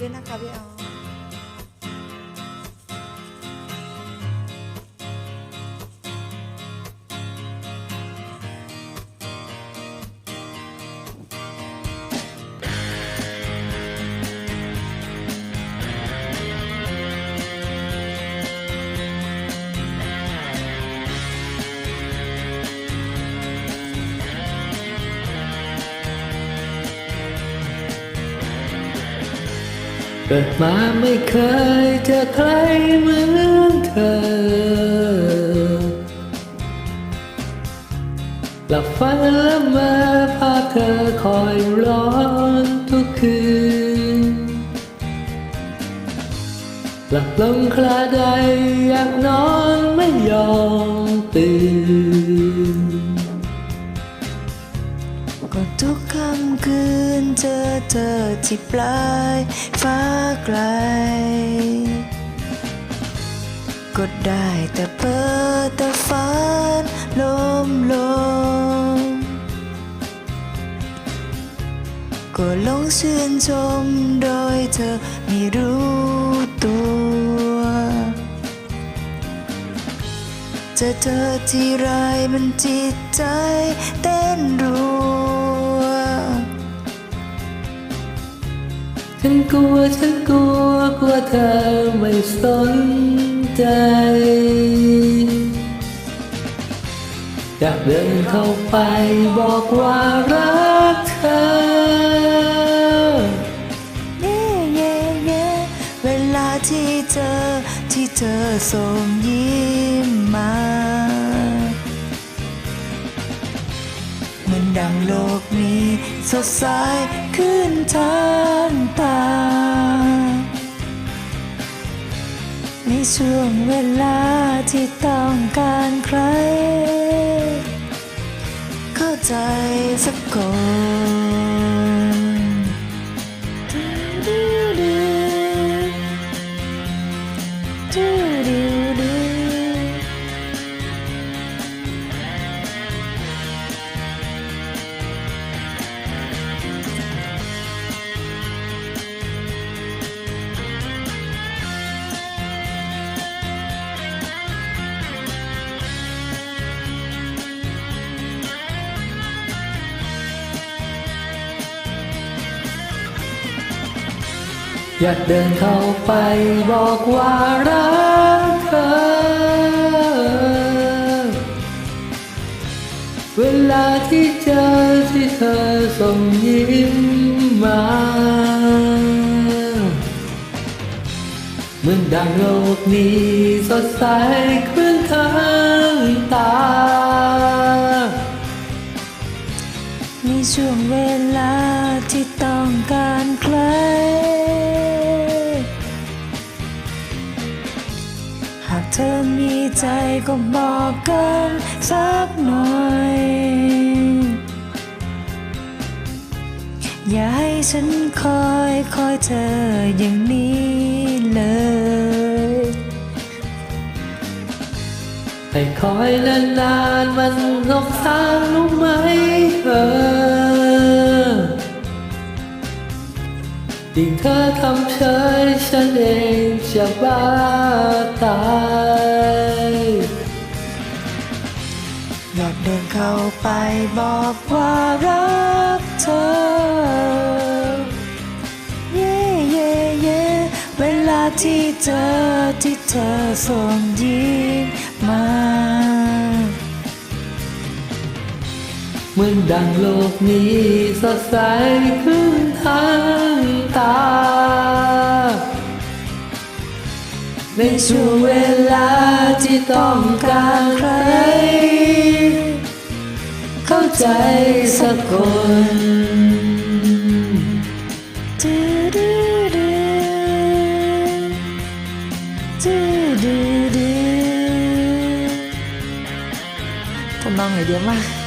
ด้วย เกิดมาไม่เคยเจอใครเหมือนเธอ หลับฝันและมาภาพเธอคอยร้อนทุกคืน หลับลงคลาใดอยากนอนไม่ยอมตื่น ทุกค่ำคืนเจอเธอที่ปลายฟ้าไกล ก็ได้แต่เพ้อแต่ฝันลมลงก็หลงชื่นชมโดยเธอไม่รู้ตัว จะเจอที่ไรมันจิตใจเต้นรัว ฉันกลัวฉันกลัวกลัวเธอไม่สนใจอยากเดินเข้าไปบอกว่ารักเธอ ดังโลกนี้สดใสขึ้นทางตา ในช่วงเวลาที่ต้องการใคร เข้าใจสักคน อยากเดินเข้าไปบอกว่ารักเธอ เวลาที่เจอที่เธอส่งยิ้มมา เหมือนดังโลกนี้สดใสขึ้นทางตาในช่วงเวลาที่ต้องการใคร อมีใจก็บอกกันสักหน่อย อย่าให้ฉันคอยคอยเธออย่างนี้เลยให้คอยนานๆมันนกสางรู้ไหมเธอ ยิ่งเธอทำเฉยฉันเองจะบ้าตายอยากเดินเข้าไปบอกว่ารักเธอ เย่เย่เย่เวลาที่เจอที่เธอส่งยิ้มมา มือนดังโลกนี้สดใสขึ้นทางตา ในช่วงเวลาที่ต้องการใคร เข้าใจสักคนทำนองไหนเดียวมาก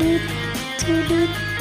ดูดูดูดูดูดู